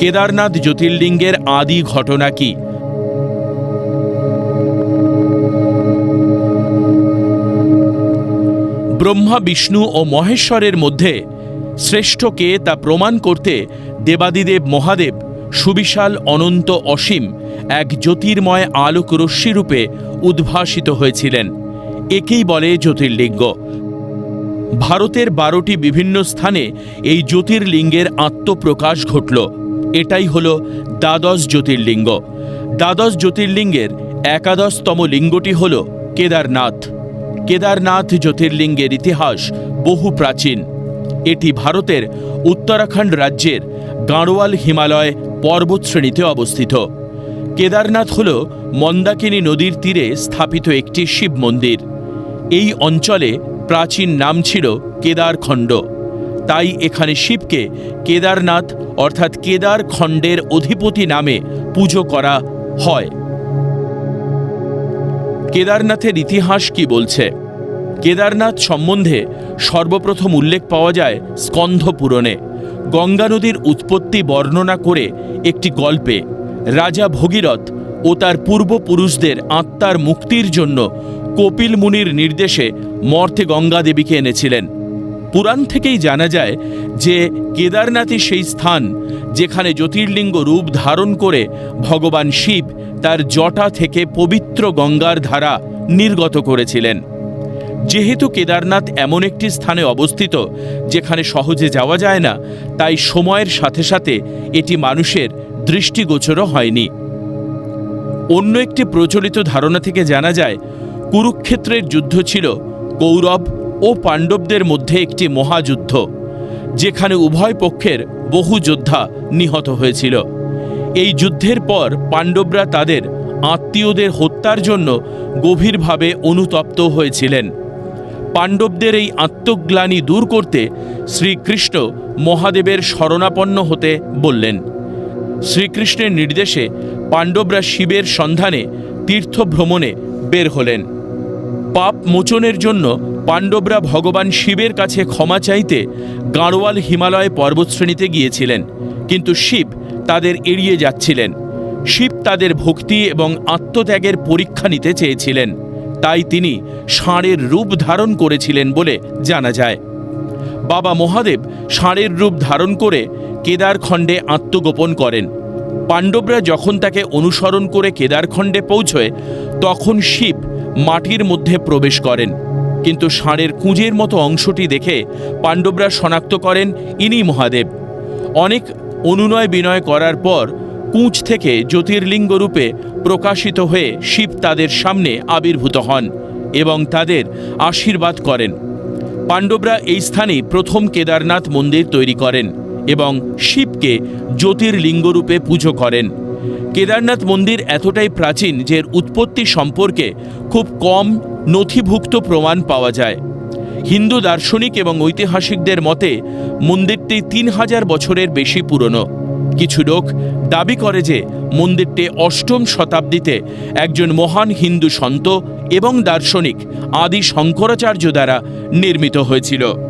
কেদারনাথ জ্যোতির্লিঙ্গের আদি ঘটনা কি? ব্রহ্মা, বিষ্ণু ও মহেশ্বরের মধ্যে শ্রেষ্ঠ কে তা প্রমাণ করতে দেবাদিদেব মহাদেব, সুবিশাল অনন্ত অসীম এক জ্যোতির্ময় আলোক রশ্মিরূপে উদ্ভাসিত হয়েছিলেন। একেই বলে জ্যোতির্লিঙ্গ। ভারতের বারোটি বিভিন্ন স্থানে এই জ্যোতির্লিঙ্গের আত্মপ্রকাশ ঘটল। এটাই হল দ্বাদশ জ্যোতির্লিঙ্গ। দ্বাদশ জ্যোতির্লিঙ্গের একাদশতম লিঙ্গটি হল কেদারনাথ। কেদারনাথ জ্যোতির্লিঙ্গের ইতিহাস বহু প্রাচীন। এটি ভারতের উত্তরাখণ্ড রাজ্যের গাড়োয়াল হিমালয় পর্বতশ্রেণীতে অবস্থিত। কেদারনাথ হল মন্দাকিনী নদীর তীরে স্থাপিত একটি শিব মন্দির। এই অঞ্চলে প্রাচীন নাম ছিল কেদারখণ্ড। তাই এখানে শিবকে কেদারনাথ অর্থাৎ কেদার খণ্ডের অধিপতি নামে পুজো করা হয়। কেদারনাথের ইতিহাস কি বলছে? কেদারনাথ সম্বন্ধে সর্বপ্রথম উল্লেখ পাওয়া যায় স্কন্ধ পুরাণে। গঙ্গা নদীর উৎপত্তি বর্ণনা করে একটি গল্পে রাজা ভগীরথ ও তার পূর্বপুরুষদের আত্মার মুক্তির জন্য কপিল মুনির নির্দেশে মর্তে গঙ্গা দেবীকে এনেছিলেন। পুরাণ থেকেই জানা যায় যে কেদারনাথই সেই স্থান যেখানে জ্যোতির্লিঙ্গ রূপ ধারণ করে ভগবান শিব তার জটা থেকে পবিত্র গঙ্গার ধারা নির্গত করেছিলেন। যেহেতু কেদারনাথ এমন একটি স্থানে অবস্থিত যেখানে সহজে যাওয়া যায় না, তাই সময়ের সাথে সাথে এটি মানুষের দৃষ্টিগোচরও হয়নি। অন্য একটি প্রচলিত ধারণা থেকে জানা যায়, কুরুক্ষেত্রের যুদ্ধ ছিল কৌরব ও পাণ্ডবদের মধ্যে একটি মহাযুদ্ধ, যেখানে উভয় পক্ষের বহু যোদ্ধা নিহত হয়েছিল। এই যুদ্ধের পর পাণ্ডবরা তাদের আত্মীয়দের হত্যার জন্য গভীরভাবে অনুতপ্ত হয়েছিলেন। পাণ্ডবদের এই আত্মগ্লানি দূর করতে শ্রীকৃষ্ণ মহাদেবের শরণাপন্ন হতে বললেন। শ্রীকৃষ্ণের নির্দেশে পাণ্ডবরা শিবের সন্ধানে তীর্থভ্রমণে বের হলেন। পাপ মোচনের জন্য পাণ্ডবরা ভগবান শিবের কাছে ক্ষমা চাইতে গাড়োয়াল হিমালয় পর্বতশ্রেণীতে গিয়েছিলেন, কিন্তু শিব তাদের এড়িয়ে যাচ্ছিলেন। শিব তাদের ভক্তি এবং আত্মত্যাগের পরীক্ষা নিতে চেয়েছিলেন। তাই তিনি ষাঁড়ের রূপ ধারণ করেছিলেন বলে জানা যায়। বাবা মহাদেব ষাঁড়ের রূপ ধারণ করে কেদারখণ্ডে আত্মগোপন করেন। পাণ্ডবরা যখন তাকে অনুসরণ করে কেদারখণ্ডে পৌঁছয়, তখন শিব মাটির মধ্যে প্রবেশ করেন। কিন্তু ষাঁড়ের কুঁজের মতো অংশটি দেখে পাণ্ডবরা শনাক্ত করেন ইনি মহাদেব। অনেক অনুনয় বিনয় করার পর কুঁচ থেকে জ্যোতির্লিঙ্গ রূপে প্রকাশিত হয়ে শিব তাদের সামনে আবির্ভূত হন এবং তাদের আশীর্বাদ করেন। পাণ্ডবরা এই স্থানেই প্রথম কেদারনাথ মন্দির তৈরি করেন এবং শিবকে জ্যোতির্লিঙ্গরূপে পুজো করেন। কেদারনাথ মন্দির এতটাই প্রাচীন যে এর উৎপত্তি সম্পর্কে খুব কম নথিভুক্ত প্রমাণ পাওয়া যায়। হিন্দু দার্শনিক এবং ঐতিহাসিকদের মতে, মন্দিরটি তিন হাজার বছরের বেশি পুরনো। কিছু লোক দাবি করে যে, মন্দিরটি অষ্টম শতাব্দীতে একজন মহান হিন্দু সন্ত এবং দার্শনিক আদি শঙ্করাচার্য দ্বারা নির্মিত হয়েছিল।